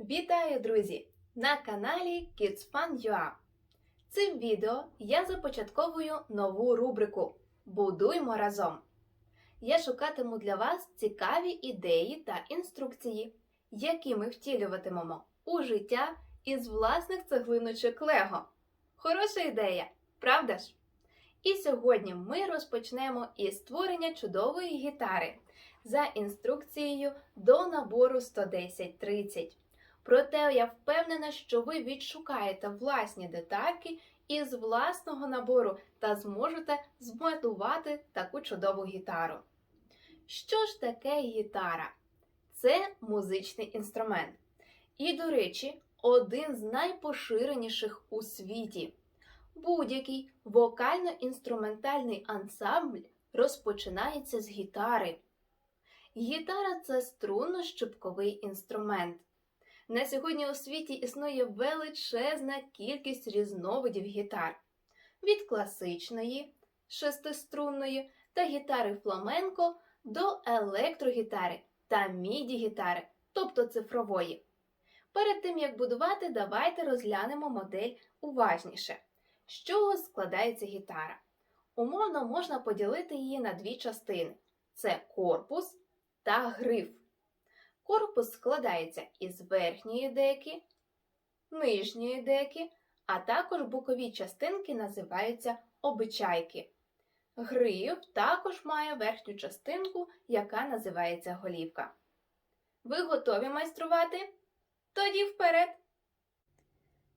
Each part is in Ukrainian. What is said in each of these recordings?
Вітаю, друзі! На каналі KidsFun.ua Цим відео я започатковую нову рубрику Будуймо разом. Я шукатиму для вас цікаві ідеї та інструкції, які ми втілюватимемо у життя із власних цеглиночок Лего. Хороша ідея, правда ж? І сьогодні ми розпочнемо із створення чудової гітари за інструкцією до набору 11030. Проте я впевнена, що ви відшукаєте власні детальки із власного набору та зможете змонтувати таку чудову гітару. Що ж таке гітара? Це музичний інструмент. І, до речі, один з найпоширеніших у світі. Будь-який вокально-інструментальний ансамбль розпочинається з гітари. Гітара це струнно-щупковий інструмент. На сьогодні у світі існує величезна кількість різновидів гітар від класичної, шестиструнної та гітари фламенко до електрогітари та міді-гітари, тобто цифрової. Перед тим як будувати, давайте розглянемо модель уважніше. З чого складається гітара? Умовно можна поділити її на дві частини: це корпус та гриф. Корпус складається із верхньої деки, нижньої деки, а також бокові частинки називаються обичайки. Гриф також має верхню частинку, яка називається голівка. Ви готові майструвати? Тоді вперед!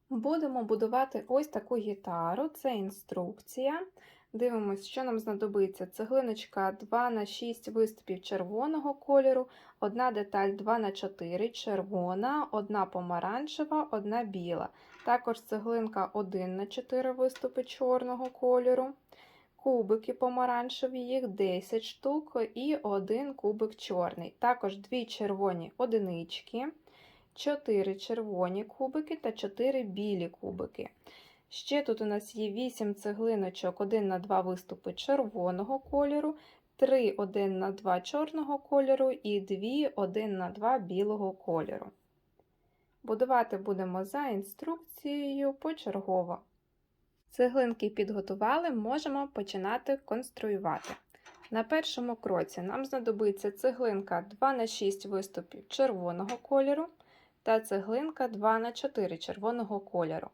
Будемо будувати ось таку гітару, це інструкція. Дивимось, що нам знадобиться. Цеглиночка 2х6 виступів червоного кольору, одна деталь 2х4 червона, одна помаранчева, одна біла. Також цеглинка 1х4 виступи чорного кольору, кубики помаранчеві, їх 10 штук і один кубик чорний. Також дві червоні одинички. 4 червоні кубики та 4 білі кубики. Ще тут у нас є 8 цеглиночок, 1 на 2 виступи червоного кольору, 3 1 на 2 чорного кольору і 2 1 на 2 білого кольору. Будувати будемо за інструкцією почергово. Цеглинки підготували, можемо починати конструювати. На першому кроці нам знадобиться цеглинка 2х6 виступів червоного кольору та цеглинка 2х4 червоного кольору.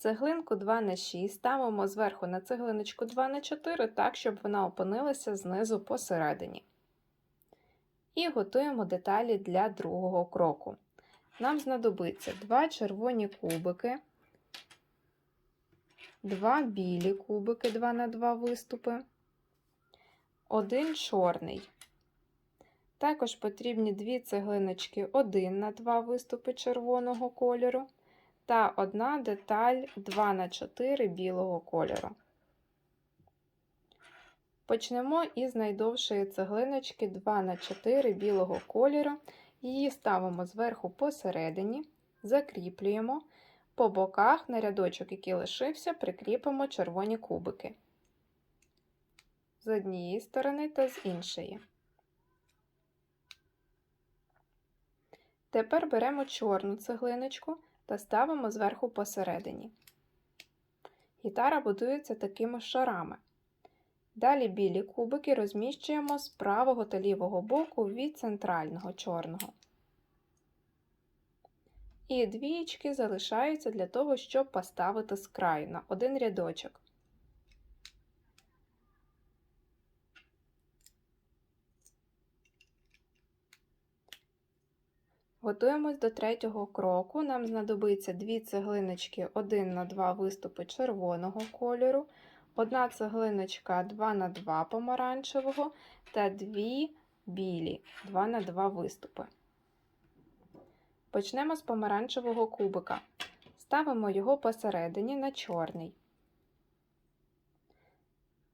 Цеглинку 2х6 ставимо зверху на цеглиночку 2х4 так, щоб вона опинилася знизу посередині. І готуємо деталі для другого кроку. Нам знадобиться 2 червоні кубики, 2 білі кубики 2 на 2 виступи, 1 чорний. Також потрібні дві цеглиночки 1 на 2 виступи червоного кольору та одна деталь 2 на 4 білого кольору. Почнемо із найдовшої цеглиночки 2 на 4 білого кольору. Її ставимо зверху посередині, закріплюємо. По боках на рядочок, який лишився, прикріпимо червоні кубики з однієї сторони та з іншої. Тепер беремо чорну цеглиночку та ставимо зверху посередині. Гітара будується такими шарами. Далі білі кубики розміщуємо з правого та лівого боку від центрального чорного. І двічки залишаються для того, щоб поставити з краю на один рядочок. Готуємось до третього кроку. Нам знадобиться дві цеглиночки 1 на 2 виступи червоного кольору, одна цеглиночка 2 на 2 помаранчевого та дві білі 2 на 2 виступи. Почнемо з помаранчевого кубика. Ставимо його посередині на чорний.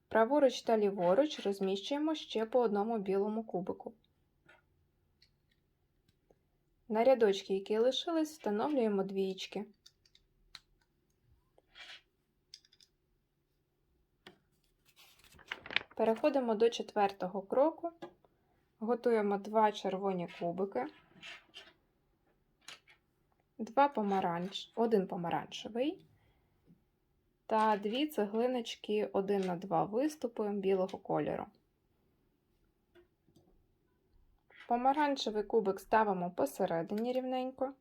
Праворуч та ліворуч розміщуємо ще по одному білому кубику. На рядочки, які лишились, встановлюємо двієчки. Переходимо до четвертого кроку. Готуємо два червоні кубики. два помаранч, один помаранчевий та дві цеглиночки 1 на 2 виступи білого кольору. Помаранчевий кубик ставимо посередині рівненько.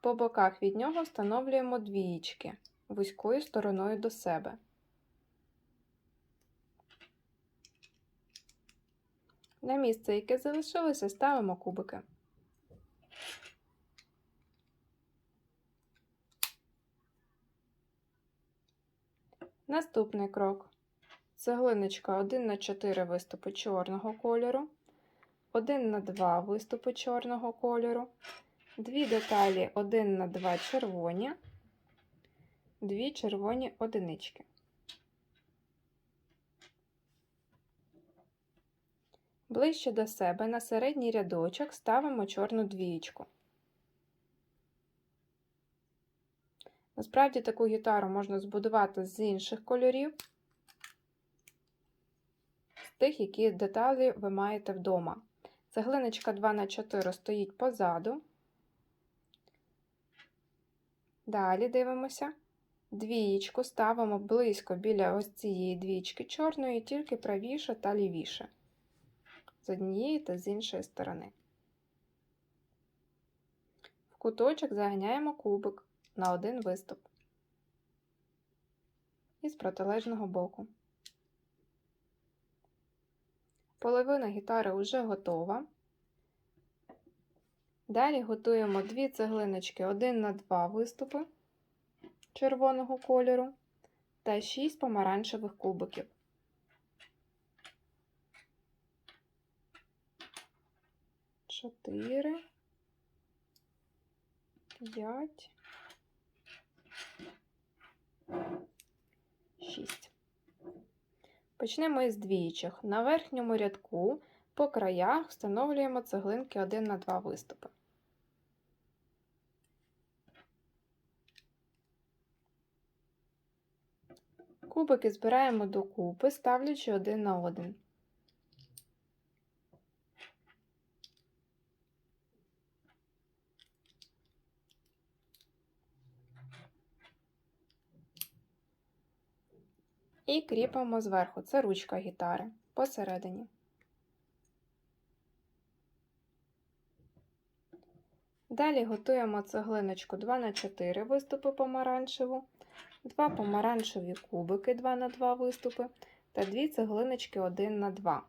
По боках від нього встановлюємо двієчки вузькою стороною до себе. На місце, яке залишилося, ставимо кубики. Наступний крок. Цеглиночка 1 на 4 виступи чорного кольору, 1 на 2 виступи чорного кольору, дві деталі 1 на 2 червоні, дві червоні одинички. Ближче до себе на середній рядочок ставимо чорну двієчку. Насправді таку гітару можна збудувати з інших кольорів, тих, які деталі ви маєте вдома. Цеглиночка 2х4 стоїть позаду. Далі дивимося. Двієчку ставимо близько біля ось цієї двічки чорної, тільки правіше та лівіше. З однієї та з іншої сторони. В куточок заганяємо кубик на один виступ. І з протилежного боку. Половина гітари вже готова. Далі готуємо дві цеглиночки 1 на 2 виступи червоного кольору та 6 помаранчевих кубиків. Чотири, п'ять, шість. Почнемо із двічок. На верхньому рядку по краях встановлюємо цеглинки 1 на 2 виступи. Кубики збираємо докупи, ставлячи один на один. І кріпимо зверху. Це ручка гітари посередині. Далі готуємо цеглиночку 2 на 4 виступи помаранчеву, 2 помаранчеві кубики 2 на 2 виступи та 2 цеглиночки 1 на 2.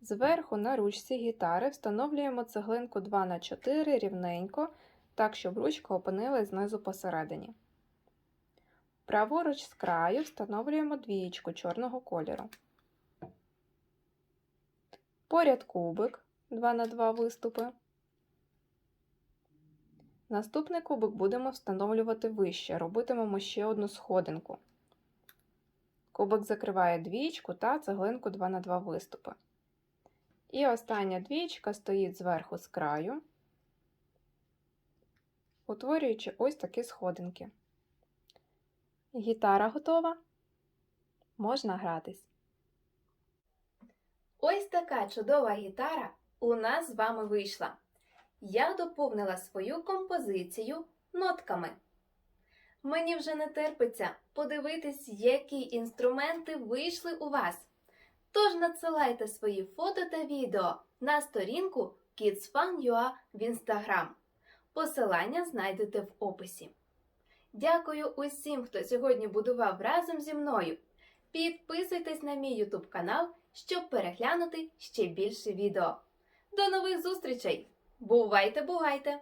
Зверху на ручці гітари встановлюємо цеглинку 2 на 4 рівненько, так, щоб ручка опинилась знизу посередині. Праворуч з краю встановлюємо двієчку чорного кольору. Поряд кубик 2 на 2 виступи. Наступний кубик будемо встановлювати вище, робитимемо ще одну сходинку. Кубик закриває двічку та цеглинку 2 на 2 виступи. І остання двічка стоїть зверху з краю, утворюючи ось такі сходинки. Гітара готова. Можна гратись. Ось така чудова гітара у нас з вами вийшла. Я доповнила свою композицію нотками. Мені вже не терпиться подивитись, які інструменти вийшли у вас. Тож надсилайте свої фото та відео на сторінку KidsFun.ua в Instagram. Посилання знайдете в описі. Дякую усім, хто сьогодні будував разом зі мною. Підписуйтесь на мій YouTube канал, щоб переглянути ще більше відео. До нових зустрічей! Бувайте, бувайте!